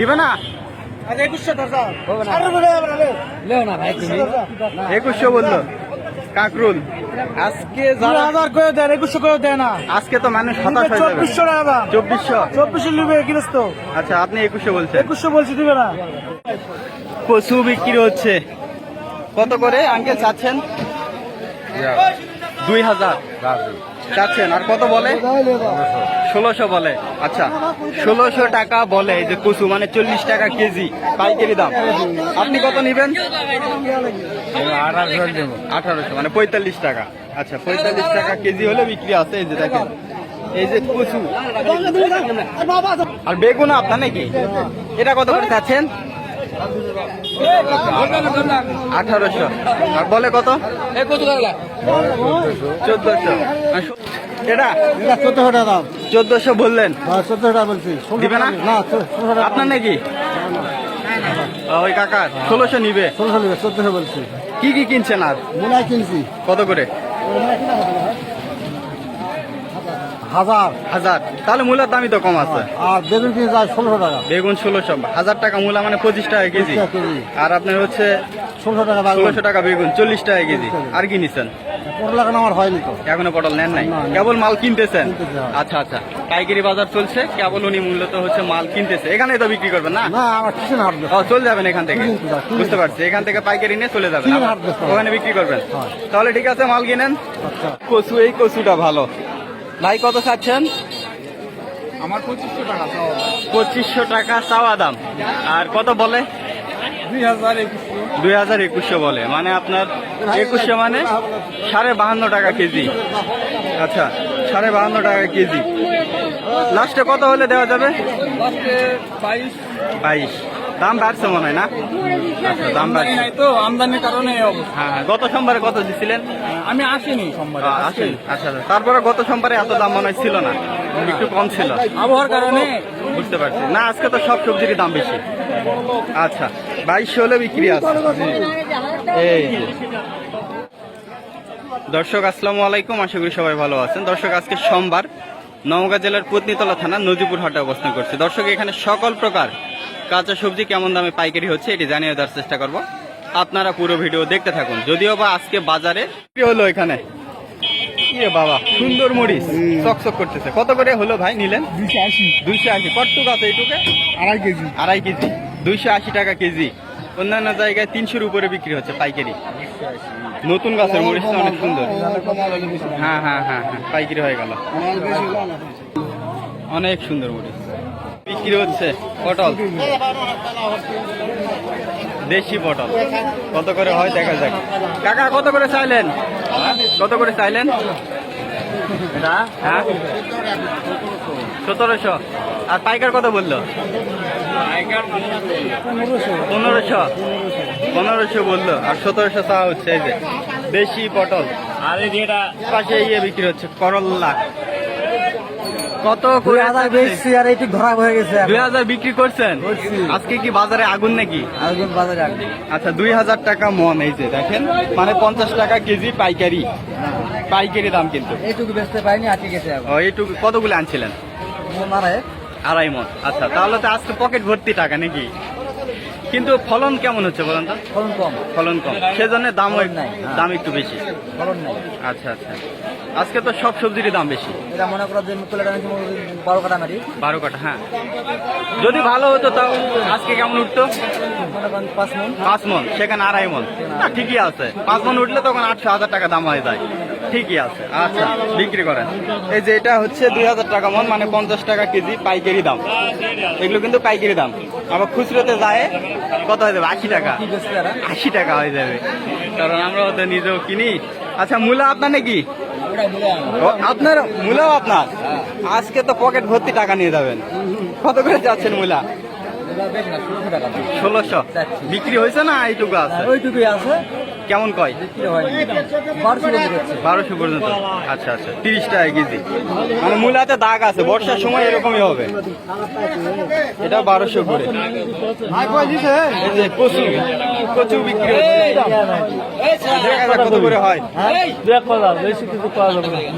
দিবে না? একুশশো তুমি একুশশো বলল। কাকরুল আজকে যারা হাজার করে দেন একুশশো করে দেয় না। আজকে তো মানুষ হতাশ হয়ে যাবে। চব্বিশশো টাকা দাম। চব্বিশশো? চব্বিশশো নিবে কিনিস তো। আচ্ছা আপনি একুশশো বলছেন। একুশশো বলছি দিবে না। কচু বিক্রি হচ্ছে। কত করে? আঙ্কেল চাচ্ছেন? দুই হাজার। চাচ্ছেন। আর কত বলে? ষোলোশো বলে। আচ্ছা ষোলোশো টাকা বলে এই যে কচু মানে চল্লিশ টাকা কেজি পাইকারি দাম। আপনি কত নেবেন? আঠারোশো মানে পঁয়তাল্লিশ টাকা। আচ্ছা পঁয়তাল্লিশ টাকা কেজি হলে বিক্রি আছে এই যে দেখেন। এই যে কচু। আর বেগুন আপনার নাকি? এটা কত করে চাচ্ছেন আঠারোশো। আর বলে কত? চোদ্দশো। এটা? এটা চোদ্দশো টাকা দাম। চোদ্দশো বললেন? হ্যাঁ চোদ্দশো টাকা বলছি। দিবে না? না আপনার নাকি? ওই কাকা ষোলোশো নিবে। ষোলোশো নিবে চোদ্দশো বলছি। কি কি কিনছেন আর? মনে কিনছি। কত করে? হাজার। হাজার। তাহলে মূলার দামই তো কম আছে। আর বেগুন কিনে যায় ষোলোশো টাকা। বেগুন ষোলোশো। হাজার টাকা মূলা মানে পঁচিশ টাকা কেজি। 25 টাকা কেজি। আর আপনার হচ্ছে ষোলোশো টাকা ষোলোশো টাকা বেগুন চল্লিশ টাকা কেজি। আর কি নিচ্ছেন পনেরো লাখ আমার হয়নি তো। এখনও পটল নেন নাই। কেবল মাল কিনতেছেন? হ্যাঁ। আচ্ছা আচ্ছা। পাইকারি বাজার চলছে কেবল উনি মূলত হচ্ছে মাল কিনতেছে। এখানে তো বিক্রি করবেন না? না আমার চলে যাবেন এখান থেকে? বুঝতে পারছি। এখান থেকে পাইকারি নিয়ে চলে যাবেন। ওখানে বিক্রি করবেন? হ্যাঁ। তাহলে ঠিক আছে মাল কিনেন। আচ্ছা। কচু এই কচুটা ভালো। ভাই কত খাচ্ছেন? আমার পঁচিশশো টাকা পঁচিশশো টাকা চাওয়া দাম। আর কত বলে? দুই হাজার একুশশো। বলে। মানে আপনার একুশশো মানে সাড়ে বাহান্ন টাকা কেজি। আচ্ছা সাড়ে বাহান্ন টাকা কেজি। লাস্টে কত হলে দেওয়া যাবে? বাইশ। বাইশ। দাম বাড়ছে মনে হয় না? আচ্ছা দাম বাড়ছে। তো আমদানির কারণে হ্যাঁ হ্যাঁ। গত সোমবারে কত দিছিলেন? আমি আসিনি সোমবারে আসেন। আচ্ছা আচ্ছা। তারপরে গত সোমবারে এত দাম মনে হয় ছিল না। একটু কম ছিল। আবহাওয়ার কারণে? বুঝতে পারছি। না আজকে তো সব সবজিরই দাম বেশি। আচ্ছা বাইশশো হলে বিক্রি আছে। এই দর্শক আসসালামু আলাইকুম। আশা করি সবাই ভালো আছেন। দর্শক আজকে সোমবার। নওগাঁ জেলার পত্নীতলা থানা নজিপুর হাটে অবস্থান করছে। দর্শক এখানে সকল প্রকার কাঁচা সবজি কেমন দামে পাইকারি হচ্ছে এটি জানিয়ে দেওয়ার চেষ্টা করব। আপনারা পুরো ভিডিও দেখতে থাকুন। যদিও বা আজকে বাজারে কি হলো এখানে? ইয়ে বাবা সুন্দর মরিচ। চকচক করতেছে। কত করে হলো ভাই নিলেন? দুইশো আশি। দুইশো আশি। কটটুক আছে এইটুকে আড়াই কেজি। আড়াই কেজি। দুইশো আশি টাকা কেজি। অন্যান্য জায়গায় তিনশোর উপরে বিক্রি হচ্ছে পাইকারি। নতুন গাছের মরিচটা অনেক সুন্দর। হ্যাঁ হ্যাঁ হ্যাঁ হ্যাঁ পাইকিরি হয়ে গেল। অনেক সুন্দর মরিচ। বিক্রি হচ্ছে পটল। দেশি পটল। কত করে হয় দেখা যাক। কাকা, কত করে চাইলেন? কত করে চাইলেন? হ্যাঁ? সতেরোশো। আর পাইকার কত বলল? পনেরোশো। পনেরোশো বলল। আর সতেরোশো তা হচ্ছে এই যে পটল। আরে যেটা পাশে ইয়ে বিক্রি হচ্ছে, করল্লা। কত দুই করে হাজার বেশি আর এইটি ধরা হয়ে গেছে দুই হাজার বিক্রি করছেন? আজকে কি বাজারে আগুন নাকি? আগুন বাজারে আগুন। আচ্ছা দুই হাজার টাকা মন এই যে দেখেন। মানে পঞ্চাশ টাকা কেজি পাইকারি। পাইকারি দাম কিন্তু। এইটুকু বেচতে পাইনি আটকে গেছে ও এইটুকু কতগুলো আনছিলেন? আড়াই। মন। আচ্ছা তাহলে তো আজকে পকেট ভর্তি টাকা নাকি? কিন্তু ফলন কেমন হচ্ছে বলেন তো? ফলন কম। ফলন কম। সেজন্য দাম হ্যাঁ। দাম একটু বেশি। ফলন নাই। আচ্ছা আচ্ছা। আজকে তো সব সবজিরই দাম বেশি। এটা মনে করো যে বারো কাটা মারি বারো কাটা হ্যাঁ। যদি ভালো হতো তাও আজকে কেমন উঠতো? পাঁচ মন। পাঁচ মন সেখানে আড়াই মন। ঠিকই আছে। পাঁচ মন উঠলে তখন আটশো হাজার টাকা দাম হয়ে যায়। ঠিকই আছে। আচ্ছা বিক্রি করেন। এই যে এটা হচ্ছে দুই হাজার টাকা মন মানে পঞ্চাশ টাকা কেজি পাইকারি দাম। এগুলো কিন্তু পাইকারি দাম। আবার খুচরোতে যায় কত হয়ে যাবে? আশি টাকা? আশি টাকা হয়ে যাবে। কারণ আমরা তো নিজেও কিনি। আচ্ছা মূলা আপনার নাকি? আপনার মূলাও আপনার? আজকে তো পকেট ভর্তি টাকা নিয়ে যাবেন। কত করে যাচ্ছেন মূলা? এগুলা বেশি না, 1600 টাকা দাম। ষোলোশো। বিক্রি হয়েছে না এইটুকু আছে? ওইটুকুই আছে। কেমন কয়? বারোশো পর্যন্ত। আচ্ছা আচ্ছা। তিরিশ টাকা কেজি। মানে মূলাতে দাগ আছে। বর্ষার সময় এরকমই হবে। এটা বারোশো করে। কচু। কচু বিক্রি কত করে হয়।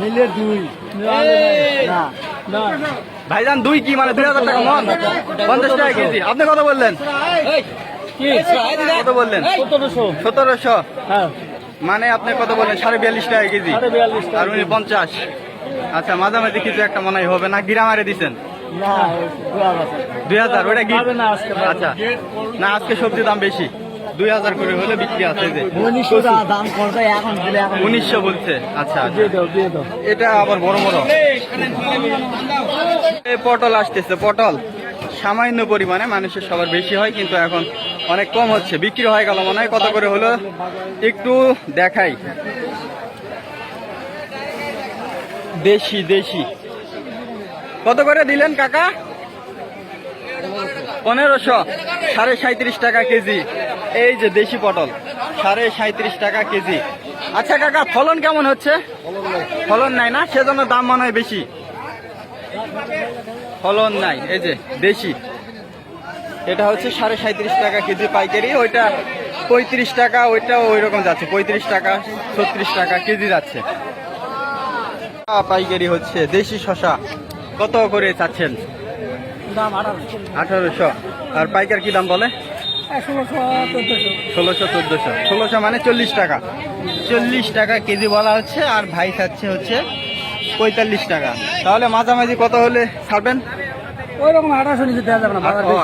মিলের দুই। না। ভাইজান দুই কি? মানে দুই হাজার টাকা মন। পঞ্চাশ টাকা কেজি। আপনি কত বললেন? কত বললেন? সতেরোশো। হ্যাঁ মানে আপনি কত বললেন? সাড়ে বিয়াল্লিশ টাকা কেজি। আর উনি পঞ্চাশ। আচ্ছা মাঝামাঝি কিছু একটা মনে হবে না? গিরা মারে দিছেন? না দুই হাজার। ওটা কি। আচ্ছা। না আজকে সবজির দাম বেশি। দুই হাজার করে হলে বিক্রি আছে যে। উনিশশো বলছে। আচ্ছা আচ্ছা। এটা আবার বড় বড়। পটল আসতেছে, পটল। সামান্য পরিমাণে মানুষের সবার বেশি হয়, কিন্তু এখন অনেক কম হচ্ছে। বিক্রি হয়ে গেল মনে হয়, কত করে হলো? একটু দেখাই। দেশি দেশি। কত করে দিলেন কাকা? পনেরোশো। সাড়ে সাঁত্রিশ টাকা কেজি। এই যে দেশি পটল, সাড়ে সাঁত্রিশ টাকা কেজি। আচ্ছা কাকা, ফলন কেমন হচ্ছে? ফলন নাই না? সেজন্য দাম মনে হয় বেশি। ফলন নাই এই যে দেশি। এটা হচ্ছে সাড়ে সাঁত্রিশ টাকা কেজি পাইকারি ওইটা পঁয়ত্রিশ টাকা ওইটা ওই রকম যাচ্ছে পঁয়ত্রিশ টাকা ছত্রিশ টাকা কেজি যাচ্ছে। পাইকারি হচ্ছে দেশি শশা কত করে চাচ্ছেন? আঠারোশো। আর পাইকার কি দাম বলে? ষোলোশো চোদ্দশো। ষোলোশো চোদ্দশো। ষোলোশো মানে চল্লিশ টাকা। চল্লিশ টাকা কেজি বলা হচ্ছে আর ভাই চাচ্ছে হচ্ছে পঁয়তাল্লিশ টাকা। তাহলে মাঝামাঝি কত হলে ছাড়বেন? ওই রকম আঠারোশো নিচে দেওয়া যাবে না।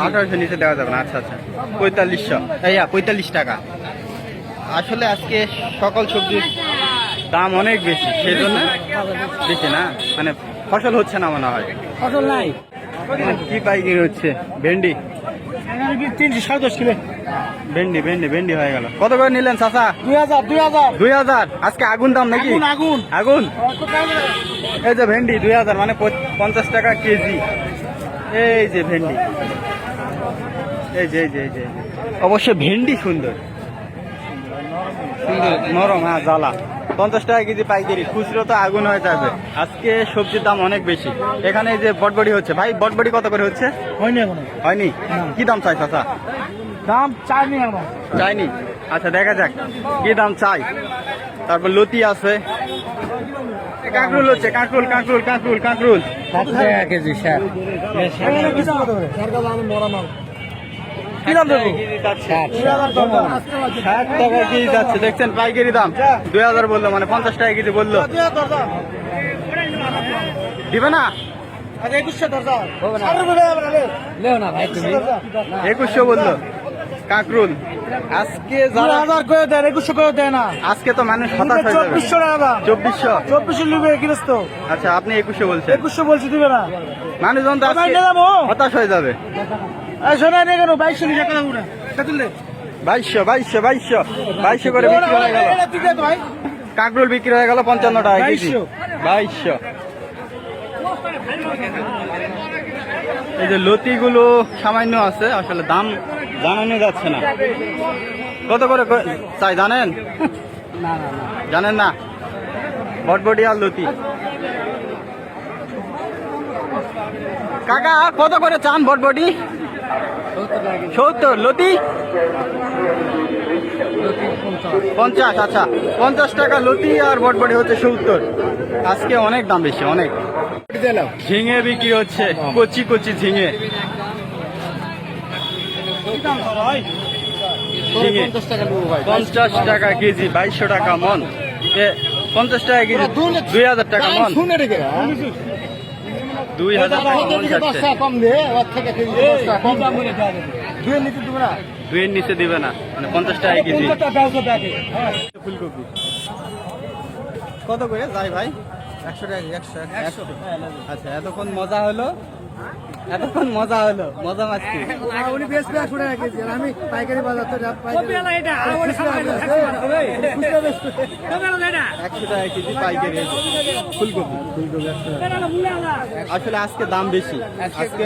আঠারোশো নিচে দেওয়া যাবে না আচ্ছা আচ্ছা। পঁয়তাল্লিশশো। এইয়া পঁয়তাল্লিশ টাকা। আসলে আজকে সকল সবজির দাম অনেক বেশি সেই জন্য বেশি না মানে ফসল হচ্ছে না মনে হয়। ফসল নাই। কি পাইকারি হচ্ছে? ভেন্ডি? তিনশো সাড়ে দশ কিলো। ভেন্ডি ভেন্ডি ভেন্ডি হয়ে গেল। কত করে নিলেন চাচা? দুই হাজার দুই হাজার। দুই হাজার? আজকে আগুন দাম নাকি? আগুন আগুন। এই যে ভেন্ডি দুই হাজার মানে পঞ্চাশ টাকা কেজি। এই যে ভেন্ডি। এই যে এই যে এই যে অবশ্য ভেন্ডি সুন্দর। সুন্দর। নরম হ্যাঁ জ্বালা। পঞ্চাশ টাকা কেজি পাইকারি খুচরো তো আগুন হয়ে যাবে। আজকে সবজির দাম অনেক বেশি। এখানে এই যে বটবড়ি হচ্ছে। ভাই বটবড়ি কত করে হচ্ছে? হয়নি এখনও। হয়নি? কি দাম চাই চাচা? দাম চাইনি এখনও চাইনি আচ্ছা দেখা যাক। কি দাম চাই? তারপর লতি আছে। কাঁকরুল হচ্ছে কাঁকরুল কাঁকরুল কাঁকরুল কাঁকরুল। KG sir. কি দাম? দেবো? ষাট টাকা কেজি যাচ্ছে। দেখছেন পাইকারি দাম। দুই হাজার বলল মানে পঞ্চাশ টাকা কেজি বলল। দিবে না? তুমি। একুশশো বলল। কাঁকরুল আজকে যারা হাজার করে দেয় একুশশো করে দেয় না। আজকে তো মানুষ হতাশ হয়ে যাবে। চব্বিশশো টাকা দাম। চব্বিশশো? চব্বিশশো নিবে গৃহস্থ। আচ্ছা আপনি একুশশো বলছেন। একুশশো বলছি দিবে না। মানুষজন তো। হতাশ হয়ে যাবে। শোনা নিয়ে কেন বাইশশো নিয়ে টাকা তুললে বাইশশো বাইশশো বাইশশো। বাইশশো করে বিক্রি হয়ে গেল। কাঁকরোল বিক্রি হয়ে গেল পঞ্চান্ন টাকা কেজি। বাইশশো। এই যে লতিগুলো সামান্য আছে আসলে দাম জানানো যাচ্ছে না। কত করে চাই জানেন? জানেন না? বটবটি আর লতি। কাকা কত করে চান বটবটি? সত্তর লতি? পঞ্চাশ আচ্ছা। পঞ্চাশ টাকা লতি আর বটবটি হচ্ছে সত্তর। আজকে অনেক দাম বেশি অনেক। ঝিঙে বিক্রি হচ্ছে কচি কচি ঝিঙে। পঞ্চাশ টাকা কেজি বাইশশো টাকা মন। এ, পঞ্চাশ টাকা কেজি দুই হাজার টাকা মন। দুই হাজার যাবে। দুই না? দুইয়ের নিচে দিবে না মানে পঞ্চাশ টাকা কেজি। ফুলকপি। কত করে? যাই ভাই? একশো টাকা একশো। একশো। আচ্ছা এতক্ষণ মজা হলো? এতক্ষণ মজা হলো মজা মাছছি উনি বেশ একশো টাকা কেজি আমি পাইকারি বাজার তো পাইকারি একশো টাকা কেজি পাইকারি ফুলকপি। ফুলকপি আসলে আজকে দাম বেশি। আজকে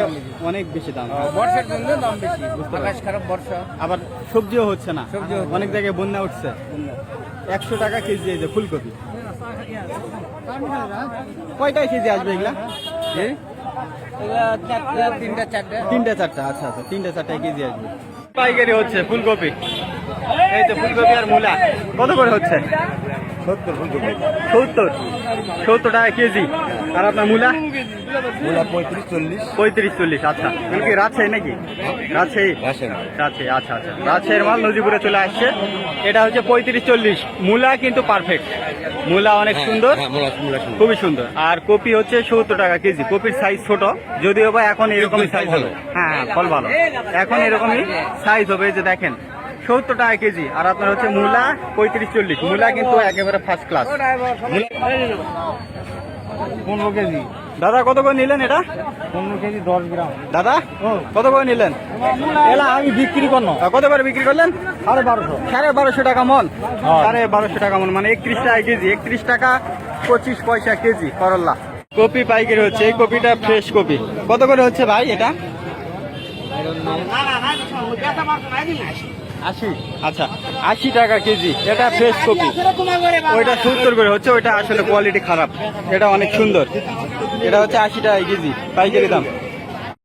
অনেক বেশি দাম। বর্ষার জন্য দাম বেশি আকাশ খারাপ বর্ষা। আবার সবজিও হচ্ছে না। অনেক জায়গায় বন্যা উঠছে। একশো টাকা কেজি এই যে ফুলকপি। কয়টায় কেজি আসবে এগুলা? তিনটা চারটা। তিনটা চারটা আচ্ছা আচ্ছা তিনটা চারটা কেজি আসবে। পাইকারি হচ্ছে ফুলকপি। এই তো ফুলকপি আর মূলা। কত করে হচ্ছে? সত্তর সত্তর। টাকা কেজি। আর আপনার মূলা? মূলা পঁয়ত্রিশ চল্লিশ। পঁয়ত্রিশ চল্লিশ আচ্ছা। কি রাজশাহী নাকি? রাজশাহী। রাজশাহী। রাজশাহী। আচ্ছা আচ্ছা। রাজশাহীর মাল নজিপুরে চলে আসছে। এটা হচ্ছে পঁয়ত্রিশ চল্লিশ। মূলা কিন্তু পারফেক্ট মূলা অনেক সুন্দর। হ্যাঁ মূলা সুন্দর। খুবই সুন্দর। আর কপি হচ্ছে সত্তর টাকা কেজি। কপির সাইজ ছোট। যদিও বা এখন এরকমই সাইজ হবে। হ্যাঁ হ্যাঁ, ফল ভালো। এখন এরকমই সাইজ হবে। যে দেখেন সত্তর টাকা কেজি আর আপনার হচ্ছে মূলা পঁয়ত্রিশ চল্লিশ মূলা কিন্তু একেবারে ফার্স্ট ক্লাস পনেরো কেজি দাদা কত করে নিলেন এটা পনেরো কেজি দশ গ্রাম দাদা কত করে নিলেন আমি বিক্রি আহ, কত করে বিক্রি করলেন সাড়ে বারোশো সাড়ে বারোশো টাকা মন হ্যাঁ। সাড়ে বারোশো টাকা মন মানে একত্রিশ টাকা কেজি একত্রিশ টাকা পঁচিশ পয়সা কেজি করল্লা কপি পাইকারি হচ্ছে এই কপিটা ফ্রেশ কপি কত করে হচ্ছে ভাই এটা আশি। আচ্ছা আশি টাকা কেজি, এটা ফ্রেশ কপি। ওইটা সত্তর করে হচ্ছে, ওইটা আসলে কোয়ালিটি খারাপ। এটা অনেক সুন্দর। এটা হচ্ছে আশি টাকা কেজি, পাইকারি দাম।